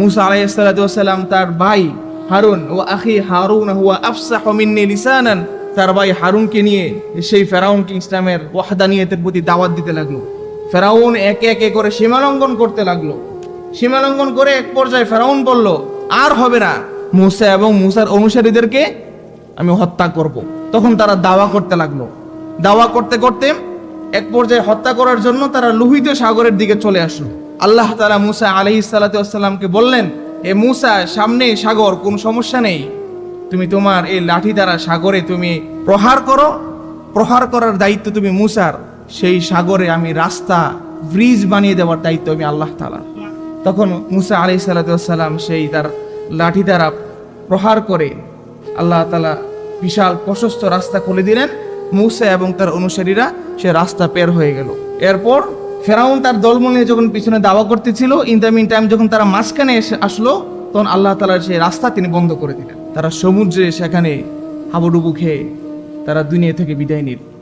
মুসা আলাইসালাম তার ভাই হারুন ও আখি হারুন হুয়া আফসাহ মিন্নি লিসানান, তার ভাই হারুনকে নিয়ে সেই ফেরাউনকে ইসলামের ওয়াহদানিয়তের প্রতি দাওয়াত দিতে লাগল। ফেরাউন একে একে করে সীমালঙ্ঘন করতে লাগল। সীমালঙ্ঘন করে এক পর্যায়ে ফেরাউন বলল, আর হবে না, মুসা এবং মুসার অনুসারীদেরকে আমি হত্যা করব। তখন তারা দাওয়া করতে লাগল। দাওয়া করতে করতে এক পর্যায়ে হত্যা করার জন্য তারা লোহিত সাগরের দিকে চলে আসলো। আল্লাহ তালা মুসা আলহি সাল্লাতামকে বললেন এ মুসা, সামনে সাগর, কোনো সমস্যা নেই। তুমি তোমার এই লাঠি দ্বারা সাগরে তুমি প্রহার করো। প্রহার করার দায়িত্ব তুমি মুসার। সেই সাগরে আমি রাস্তা, ব্রিজ বানিয়ে দেওয়ার দায়িত্ব আমি আল্লাহ তালা তখন মুসা আলি সাল্লাতাম সেই তার লাঠি দ্বারা প্রহার করে আল্লাহ তালা বিশাল প্রশস্ত রাস্তা খুলে দিলেন। মুসা এবং তার অনুসারীরা সে রাস্তা পের হয়ে গেল। এরপর ফেরাউন তার দলমল নিয়ে যখন পিছনে দাওয়া করতেছিল ইন দ্য মিন টাইম যখন তারা মাঝখানে এসে আসলো, তখন আল্লাহ তালার সেই রাস্তা তিনি বন্ধ করে দিলেন। তারা সমুদ্রে সেখানে হাবুডুবু খেয়ে তারা দুনিয়া থেকে বিদায় নিল।